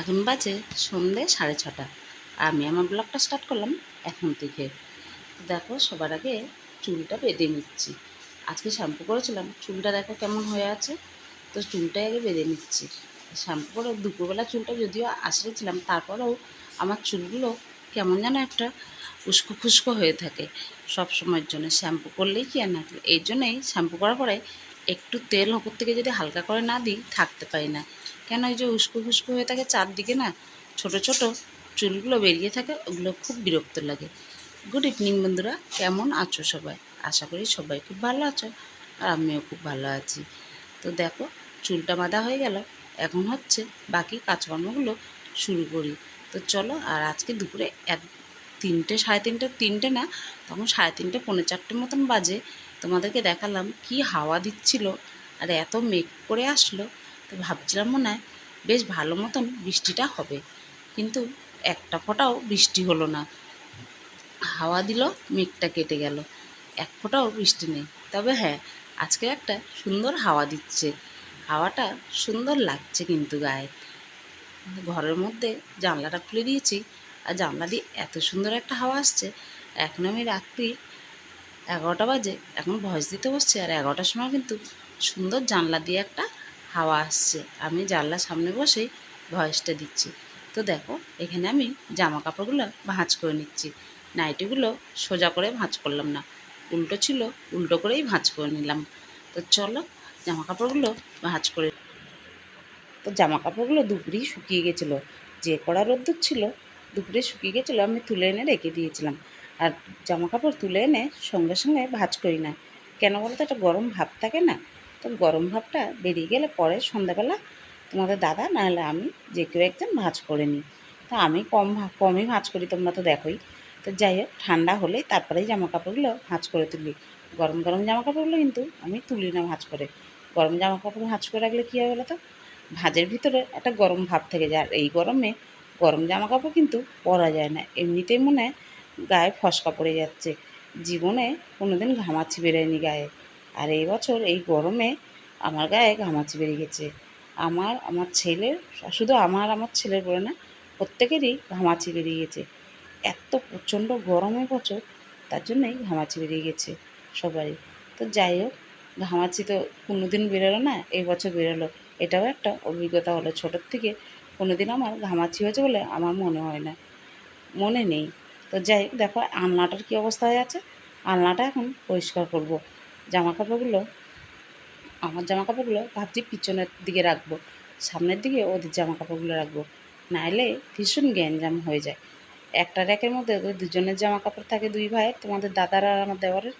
এখন বাজে সন্ধে সাড়ে ছটা। আমি আমার ব্লগটা স্টার্ট করলাম এখন থেকে। দেখো, সবার আগে চুলটা বেঁধে নিচ্ছি। আজকে শ্যাম্পু করেছিলাম। চুলটা দেখো কেমন হয়ে আছে। তো চুলটাই আগে বেঁধে নিচ্ছি। শ্যাম্পু করে দুপুরবেলা চুলটা যদিও আশ্রেছিলাম তারপরেও আমার চুলগুলো কেমন যেন একটা উস্কো খুস্কো হয়ে থাকে সব সময়ের জন্য। শ্যাম্পু করলেই কি আর না? এই জন্যই শ্যাম্পু করার পরে একটু তেল ওপর থেকে যদি হালকা করে না দিই, থাকতে পারি না। কেন এই যে উস্কো খুস্কো হয়ে থাকে চারদিকে না, ছোট ছোট চুলগুলো বেরিয়ে থাকে, ওগুলো খুব বিরক্ত লাগে। গুড ইভিনিং বন্ধুরা, কেমন আছো সবাই? আশা করি সবাই খুব ভালো আছো, আর আমিও খুব ভালো আছি। তো দেখো, চুলটা বাঁধা হয়ে গেল, এখন হচ্ছে বাকি কাজকর্মগুলো শুরু করি। তো চলো, আর আজকে দুপুরে এক তিনটে, সাড়ে তিনটে তিনটে না, তখন সাড়ে তিনটে, পৌনে চারটে মতন বাজে। তোমাদেরকে দেখালাম কি হাওয়া দিচ্ছিল, আর এত মেঘ করে আসলো তো ভাবছিলাম মনে হয় বেশ ভালো মতন বৃষ্টিটা হবে। কিন্তু একটা ফোঁটাও বৃষ্টি হলো না। হাওয়া দিল, মেঘটা কেটে গেল। এক ফোঁটাও বৃষ্টি নেই। তবে হ্যাঁ আজকে একটা সুন্দর হাওয়া দিচ্ছে। হাওয়াটা সুন্দর লাগছে কিন্তু গায়ে। ঘরের মধ্যে জানলাটা খুলে দিয়েছি আর জানলা দিয়ে এত সুন্দর একটা হাওয়া আসছে। এখন আমি রাত্রি এগারোটা বাজে, এখন ভয়েস দিতে বসছি আর এগারোটার সময় কিন্তু সুন্দর জানলা দিয়ে একটা হাওয়া আসছে। আমি জানলার সামনে বসেই ভয়েসটা দিচ্ছি। তো দেখো, এখানে আমি জামা কাপড়গুলো ভাঁজ করে নিচ্ছি। নাইটিগুলো সোজা করে ভাঁজ করলাম না। উল্টো ছিল, উল্টো করেই ভাঁজ করে নিলাম। তো চলো জামা কাপড়গুলো ভাঁজ করে তো জামা কাপড়গুলো দুপুরেই শুকিয়ে গেছিল। যে কড়া রোদ্দুর ছিল, দুপুরে শুকিয়ে গেছিল, আমি তুলে এনে রেখে দিয়েছিলাম। আর জামা কাপড় তুলে এনে সঙ্গে সঙ্গে ভাঁজ করি না। কেন বলতো, একটা গরম ভাব থাকে না? তো গরম ভাবটা বেরিয়ে গেলে পরে সন্ধ্যাবেলা তোমাদের দাদা, নাহলে আমি যে কেউ একজন ভাঁজ করে নিই। তো আমি কম কমই ভাঁজ করি, তোমরা তো দেখোই। তো যাই হোক, ঠান্ডা হলেই তারপরেই জামা কাপড়গুলো ভাঁজ করে তুলি। গরম গরম জামা কাপড়গুলো কিন্তু আমি তুলি না ভাঁজ করে। গরম জামা কাপড় ভাঁজ করে রাখলে কী হবে বলো তো ভাঁজের ভিতরে একটা গরম ভাব থেকে যায়। আর এই গরমে গরম জামা কাপড় কিন্তু পরা যায় না। এমনিতেই মনে হয় গায়ে ফসকা পড়ে যাচ্ছে। জীবনে কোনোদিন ঘামাচি বেরোয়নি গায়ে। আর এই বছর এই গরমে আমার গায়ে ঘামাচি বেরিয়ে গেছে। আমার আমার ছেলের, শুধু আমার আমার ছেলের বলে না, প্রত্যেকেরই ঘামাচি বেরিয়ে গেছে। এত প্রচণ্ড গরমে বছর, তার জন্যই ঘামাচি বেরিয়ে গেছে সবারই। তো যাই হোক, ঘামাচি তো কোনোদিন বেরোলো না, এই বছর বেরোলো। এটাও একটা অভিজ্ঞতা হলো, ছোটোর থেকে কোনোদিন আমার ঘামাচি হয়েছে বলে আমার মনে হয় না, মনে নেই। তো যাই হোক, দেখো, আলনাটার কী অবস্থা হয়ে আছে? আলনাটা এখন পরিষ্কার করব। জামা কাপড়গুলো আমার জামা কাপড়গুলো ভাবছি পিছনের দিকে রাখব। সামনের দিকে ওদের জামা কাপড়গুলো রাখব। নাহলে ভীষণ গ্যাঞ্জাম হয়ে যায়। একটা র্যাকের মধ্যে ওদের দুজনের জামা কাপড় থাকে দুই ভাইয়ের, তোমাদের দাদার আর আমার দেওয়ারের,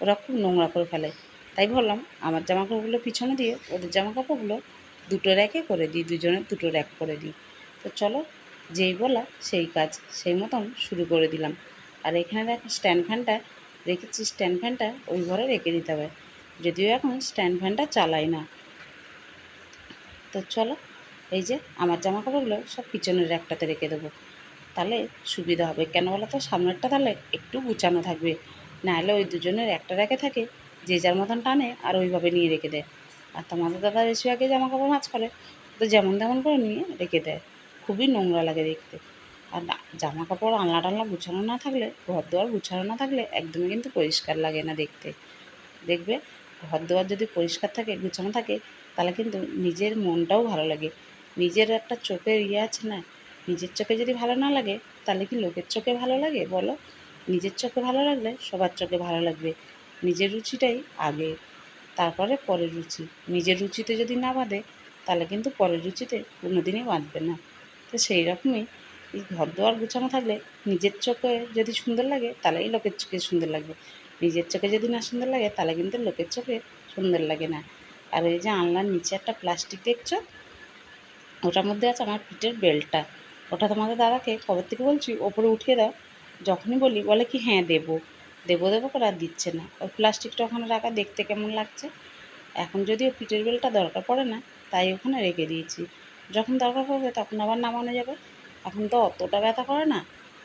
ওরা খুব নোংরা করে ফেলে। তাই ভাবলাম আমার জামা কাপড়গুলো পিছনে দিয়ে ওদের জামা কাপড়গুলো দুটো র্যাকে করে দিই, দুজনের দুটো র্যাক করে দিই। তো চলো, যেই বলা সেই কাজ, সেই মতন শুরু করে দিলাম। আর এখানে দেখো স্ট্যান্ড ফ্যানটা রেখেছি স্ট্যান্ড ফ্যানটা ওই ঘরে রেখে দিতে হবে। যদিও এখন স্ট্যান্ড ফ্যানটা চালাই না। তো চলো, এই যে আমার জামা কাপড়গুলো সব পিছনের র্যাকটাতে রেখে দেবো। তাহলে সুবিধা হবে। কেন বলো তো? সামনেরটা তাহলে একটু গুছানো থাকবে। নাহলে ওই দুজনের একটা র্যাকে থাকে, যে যার মতন টানে আর ওইভাবে নিয়ে রেখে দেয়। আর তোমাদের দাদা বেশিরভাগই জামা কাপড় ভাঁজ করে তো যেমন তেমন করে নিয়ে রেখে দেয়। খুবই নোংরা লাগে দেখতে। আর জামা কাপড় আলনা টালনা গুছানো না থাকলে ঘর দুয়ার গুছানো না থাকলে একদমই কিন্তু পরিষ্কার লাগে না দেখতে। দেখবে? ঘর দুয়ার যদি পরিষ্কার থাকে, গুছানো থাকে, তাহলে কিন্তু নিজের মনটাও ভালো লাগে। নিজের একটা চোখের ইয়ে আছে না, নিজের চোখে যদি ভালো না লাগে, তাহলে কি লোকের চোখে ভালো লাগে? বলো। নিজের চোখে ভালো লাগলে সবার চোখে ভালো লাগবে। নিজের রুচিটাই আগে, তারপরে পরের রুচি। নিজের রুচিতে যদি না বাঁধে, তাহলে কিন্তু পরের রুচিতে কোনো দিনই বাঁধবে না। তো সেই রকমই এই ঘর দুয়ার গুছানো থাকলে নিজের চোখে যদি সুন্দর লাগে, তাহলেই লোকের চোখে সুন্দর লাগবে। নিজের চোখে যদি না সুন্দর লাগে, তাহলে কিন্তু লোকের চোখে সুন্দর লাগে না। আর এই যে আনলার নিচে একটা প্লাস্টিক দেখছ? ওটার মধ্যে আছে আমার পিঠের বেল্টটা ওটা তোমাদের দাদাকে কবে থেকে বলছি, ওপরে উঠিয়ে দাও। যখনই বলি, বলে কি হ্যাঁ দেবো। দেবো দেবো করে আর দিচ্ছে না। ওই প্লাস্টিকটা ওখানে রাখা দেখতে কেমন লাগছে? এখন যদিও পিঠের বেলটা দরকার পড়ে না, তাই ওখানে রেখে দিয়েছি। যখন দরকার পড়বে, তখন আবার নামানো যাবে। এখন তো অতটা ব্যথা করে না,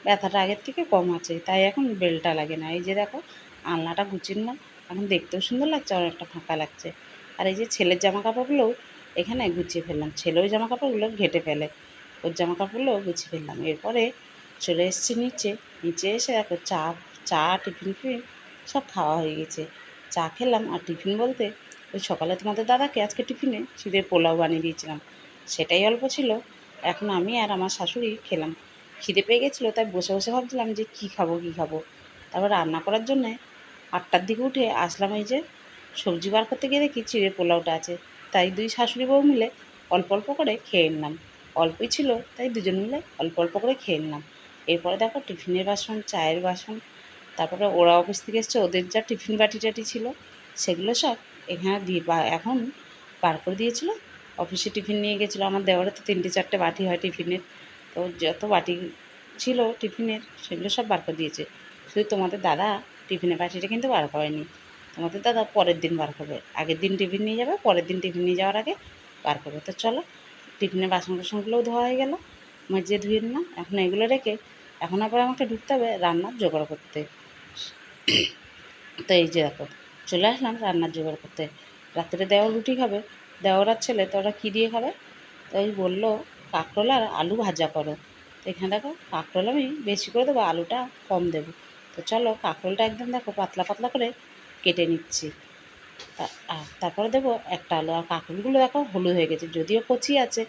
ব্যথাটা আগের থেকে কম আছে, তাই এখন বেলটা লাগে না। এই যে দেখো, আলনাটা গুছিয়ে নিলাম, এখন দেখতেও সুন্দর লাগছে অনেকটা ফাঁকা লাগছে। আর এই যে ছেলের জামা কাপড়গুলোও এখানে গুছিয়ে ফেললাম, ছেলেও জামা কাপড়গুলো ঘেটে ফেলে, ওর জামা কাপড়গুলোও গুছিয়ে ফেললাম। এরপরে চলে এসেছি নিচে নিচে এসে দেখো চা চা, টিফিন ফিফিন সব খাওয়া হয়ে গেছে। চা খেলাম, আর টিফিন বলতে ওই সকালে তোমাদের দাদাকে আজকে টিফিনে চিড়ে পোলাও বানিয়ে দিয়েছিলাম। সেটাই অল্প ছিল এখন আমি আর আমার শাশুড়ি খেলাম। খিদে পেয়ে গেছিল, তাই বসে বসে ভাবছিলাম যে কী খাব কী খাব? তারপর রান্না করার জন্যে আটটার দিকে উঠে আসলাম এই যে সবজি বার করতে গিয়ে দেখি চিড়ে পোলাওটা আছে। তাই দুই শাশুড়ি বউ মিলে অল্প অল্প করে খেয়ে নিলাম। অল্পই ছিল, তাই দুজন মিলে অল্প অল্প করে খেয়ে নিলাম। এরপরে দেখো টিফিনের বাসন, চায়ের বাসন, তারপরে ওরা অফিস থেকে এসছে, ওদের যা টিফিন বাটি টাটি ছিল, সেগুলো সব এখানে দিয়ে এখন বার করে দিয়েছিল। অফিসে টিফিন নিয়ে গেছিল আমার দেওয়ারে তো তিনটে চারটে বাটি হয় টিফিনের। তো যত বাটি ছিল টিফিনের, সেগুলো সব বার করে দিয়েছে। শুধু তোমাদের দাদা টিফিনের বাটিটা কিন্তু বার করেনি। তোমাদের দাদা পরের দিন বার করবে। আগের দিন টিফিন নিয়ে যাবে, পরের দিন টিফিন নিয়ে যাওয়ার আগে বার করবে। তো চলো, টিফিনের বাসন টাসনগুলোও ধোয়া হয়ে গেল মেজে ধুয়ে নিলাম। এখন এগুলো রেখে এখন আবার আমাকে ঢুকতে হবে রান্নার জোগাড় করতে। তো এই যে দেখো, চলে আসলাম রান্নার জোগাড় করতে। রাত্রে দেওয়া রুটি খাবে দেওয়ার আর ছেলে তো ওরা কী দিয়ে খাবে? তাই বলল, কাঁকরোল আর আলু ভাজা করো। তো এখানে দেখো, কাঁকরোল আমি বেশি করে দেবো, আলুটা কম দেবো। তো চলো কাঁকরোলটা একদম দেখো পাতলা পাতলা করে কেটে নিচ্ছি। তারপরে দেবো একটা আলু। আর কাঁকরোলগুলো দেখো হলুদ হয়ে গেছে, যদিও কচি আছে,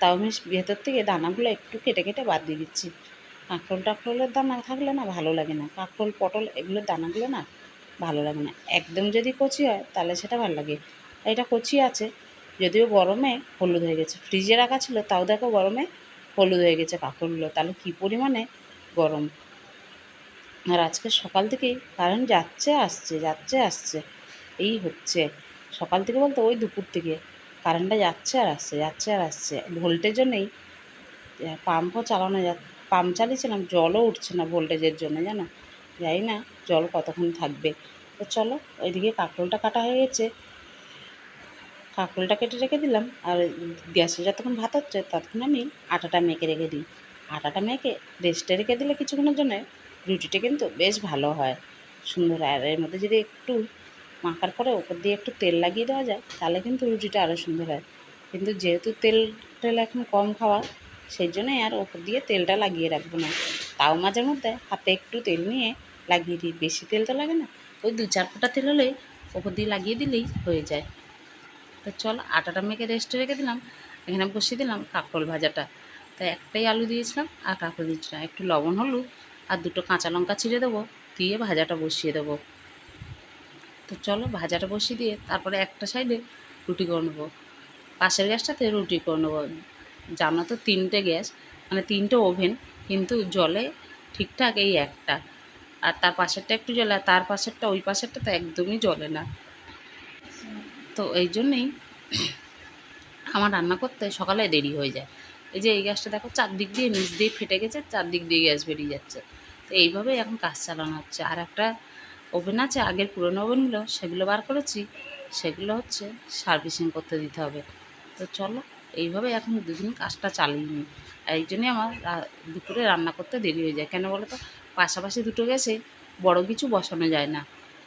তাও আমি ভেতর থেকে দানাগুলো একটু কেটে কেটে বাদ দিয়ে দিচ্ছি। কাঁকরোল টাকরোলের দানা থাকলে না ভালো লাগে না। কাঁকরোল, পটল এগুলোর দানাগুলো না ভালো লাগে না। একদম যদি কচি হয় তাহলে সেটা ভালো লাগে। এটা কচি আছে যদিও গরমে হলুদ হয়ে গেছে। ফ্রিজে রাখা ছিল, তাও দেখো গরমে হলুদ হয়ে গেছে কাঁকরোলগুলো তাহলে কী পরিমাণে গরম? আর আজকে সকাল থেকেই কারেন্ট যাচ্ছে, আসছে যাচ্ছে, আসছে। এই হচ্ছে। সকাল থেকে বলতে ওই দুপুর থেকে কারেন্টটা যাচ্ছে আর আসছে, যাচ্ছে আর আসছে। ভোল্টেজও নেই। পাম্পও চালানো যা পাম্প চালিয়েছিলাম, জলও উঠছে না ভোল্টেজের জন্য, জানো? জানি না জল কতক্ষণ থাকবে। তো চলো, ওইদিকে কাঁকরোলটা কাটা হয়ে গেছে। কাঁকরোলটা কেটে রেখে দিলাম। আর গ্যাসে যতক্ষণ ভাত হচ্ছে ততক্ষণ আমি আটাটা মেখে রেখে দিই। আটাটা মেখে রেস্টে রেখে দিলে কিছুক্ষণের জন্য রুটিটা কিন্তু বেশ ভালো হয়। সুন্দর আর এর মধ্যে যদি একটু মাখার পরে ওপর দিয়ে একটু তেল লাগিয়ে দেওয়া যায়, তাহলে কিন্তু রুটিটা আরও সুন্দর হয়। কিন্তু যেহেতু তেল টেল এখন কম খাওয়া, সেই জন্যই আর ওপর দিয়ে তেলটা লাগিয়ে রাখব না। তাও মাঝে মধ্যে হাতে একটু তেল নিয়ে লাগিয়ে দিই। বেশি তেল তো লাগে না। ওই দু চার ফোঁটা তেল হলেই ওপর দিয়ে লাগিয়ে দিলেই হয়ে যায়। তো চল আটাটা মেখে রেস্টে রেখে দিলাম। এখানে বসিয়ে দিলাম কাঁকরোল ভাজাটা। তাই একটাই আলু দিয়েছিলাম আর কাঁকরোল দিয়েছিলাম। একটু লবণ, হলুদ আর দুটো কাঁচা লঙ্কা ছিঁড়ে দেবো। দিয়ে ভাজাটা বসিয়ে দেবো। তো চলো ভাজাটা বসিয়ে দিয়ে তারপরে একটা সাইডে রুটি করে নেব। পাশের গ্যাসটাতে রুটি করে নেব। জানো তো তিনটে গ্যাস মানে তিনটে ওভেন, কিন্তু জলে ঠিকঠাক এই একটা। আর তার পাশেরটা একটু জ্বলে, আর তার পাশেরটা ওই পাশেরটা তো একদমই জ্বলে না। তো এই জন্যেই আমার রান্না করতে সকালে দেরি হয়ে যায়। এই যে এই গ্যাসটা দেখো চারদিক দিয়ে নিচ দিয়ে ফেটে গেছে, চারদিক দিয়ে গ্যাস বেরিয়ে যাচ্ছে। তো এইভাবেই এখন কাজ চালানো হচ্ছে। আর একটা ওভেন আছে, আগের পুরনো ওভেনগুলো, সেগুলো বার করেছি, সেগুলো হচ্ছে সার্ভিসিং করতে দিতে হবে। তো চলো এইভাবে এখন দুদিন কাজটা চালিয়ে নিই। আর এই জন্যই আমার দুপুরে রান্না করতে দেরি হয়ে যায়। কেন বলো তো? পাশাপাশি দুটো গ্যাসে বড় কিছু বসানো যায় না।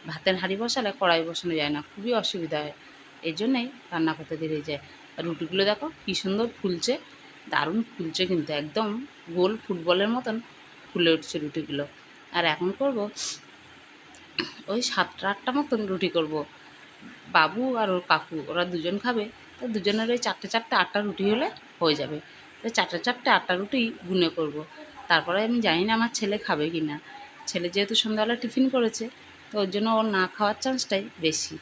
ভাতের হাঁড়ি বসালে কড়াই বসানো যায় না। খুবই অসুবিধা হয়। এই জন্যেই রান্না করতে দেরি যায়। আর রুটিগুলো দেখো কী সুন্দর ফুলছে, দারুণ ফুলছে কিন্তু একদম গোল ফুটবলের মতন ফুলে উঠছে রুটিগুলো। আর এখন করব ওই সাতটা আটটা মতন রুটি করব। বাবু আর ওর কাকু, ওরা দুজন খাবে, তো দুজনের ওই চারটে চারটে আটটা রুটি হলে হয়ে যাবে। তো চারটে চারটে আটটা রুটি গুনে করব। তারপরে আমি জানি না আমার ছেলে খাবে কি না ছেলে যেহেতু সন্ধ্যাবেলা টিফিন করেছে, তো ওর জন্য ওর না খাওয়ার চান্সটাই বেশি।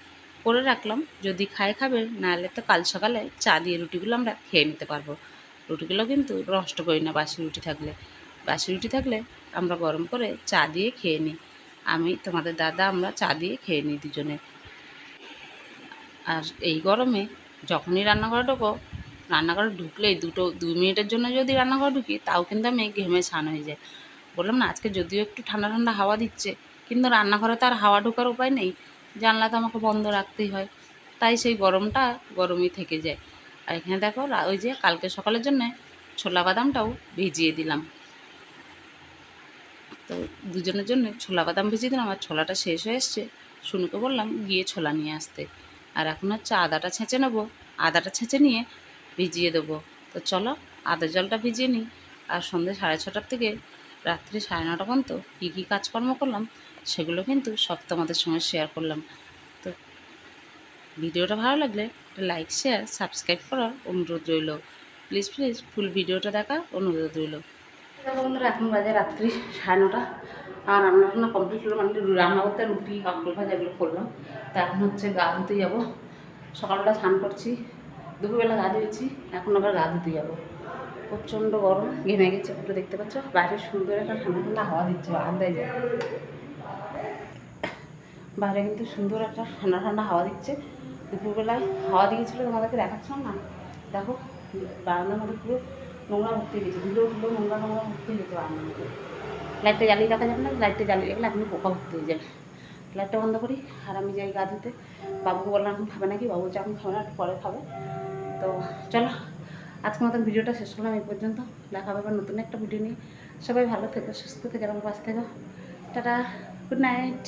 করে রাখলাম। যদি খায় খাবে, নাহলে তো কাল সকালে চা দিয়ে রুটিগুলো আমরা খেয়ে নিতে পারব। রুটিগুলো কিন্তু নষ্ট করি না বাসি রুটি থাকলে। বাসি রুটি থাকলে আমরা গরম করে চা দিয়ে খেয়ে নিই। আমি, তোমাদের দাদা, আমরা চা দিয়ে খেয়ে নিই দুজনে। আর এই গরমে যখনই রান্নাঘরে ঢোকো, রান্নাঘরে ঢুকলেই দুটো, দুই মিনিটের জন্য যদি রান্নাঘরে ঢুকি, তাও কিন্তু আমি ঘেমে ছান হয়ে যায় বললাম না, আজকে যদিও একটু ঠান্ডা ঠান্ডা হাওয়া দিচ্ছে, কিন্তু রান্নাঘরে তো আর হাওয়া ঢোকার উপায় নেই। জানলা তো আমাকে বন্ধ রাখতেই হয়। তাই সেই গরমটা গরমই থেকে যায়। আর এখানে দেখো ওই যে কালকে সকালের জন্য ছোলা বাদামটাও ভিজিয়ে দিলাম। তো দুজনের জন্য ছোলা বাদাম ভিজিয়ে দিলাম আর ছোলাটা শেষ হয়ে এসছে। শুনুকে বললাম, গিয়ে ছোলা নিয়ে আসতে। আর এখন হচ্ছে আদাটা ছেঁচে নেব। আদাটা ছেঁচে নিয়ে ভিজিয়ে দেবো। তো চলো, আদের জলটা ভিজিয়ে নিই। আর সন্ধ্যে সাড়ে ছটার থেকে রাত্রি সাড়ে নটা পর্যন্ত কী কী কাজকর্ম করলাম, সেগুলো কিন্তু সব তোমাদের সঙ্গে শেয়ার করলাম। তো ভিডিওটা ভালো লাগলে লাইক শেয়ার সাবস্ক্রাইব করার অনুরোধ রইল। প্লিজ প্লিজ ফুল ভিডিওটা দেখা অনুরোধ রইল। বন্ধুরা, এখন বাজে রাত্রি সাড়ে নটা। আর রান্না টান্না কমপ্লিট হলো মানে রান্না করতে রুটি কাঁকড় ভাজা এগুলো করলাম। তা এখন হচ্ছে গা ধুতে যাব। সকালবেলা স্নান করছি, দুপুরবেলা গা ধুয়েছি, এখন আবার গা ধুতে যাব। প্রচণ্ড গরম, ঘেমে গেছে পুরো দেখতে পাচ্ছ? বাইরে সুন্দর একটা ঠান্ডা ঠান্ডা হাওয়া দিচ্ছে আন্দায় যায়। বাইরে কিন্তু সুন্দর একটা ঠান্ডা ঠান্ডা হাওয়া দিচ্ছে। দুপুরবেলায় হাওয়া দিয়েছিল, তোমাদেরকে দেখাচ্ছিলাম না? দেখো, বারান্দার মধ্যে পুরো নোংরা ভর্তি গেছে, ধুলো ধুলো নোংরা নোংরা ভর্তি গেছে বারান্দার মধ্যে। লাইটটা জ্বালিয়ে দেখা যাবে না? লাইটটা জ্বালিয়ে রাখলে আপনি পোকা ভর্তি হয়ে যাবে। লাইটটা বন্ধ করি, আর আমি যাই গা ধুতে। বাবুকে বললাম, এখন খাবে নাকি? বাবু বলছে, এখন খাবে না, একটু পরে খাবে। তো চলো আজকে মতো ভিডিওটা শেষ করলাম, এই পর্যন্ত। দেখা হবে নতুন একটা ভিডিও নিয়ে। সবাই ভালো থেকো, সুস্থ থেকে আমার পাশে থেকো। Tata good night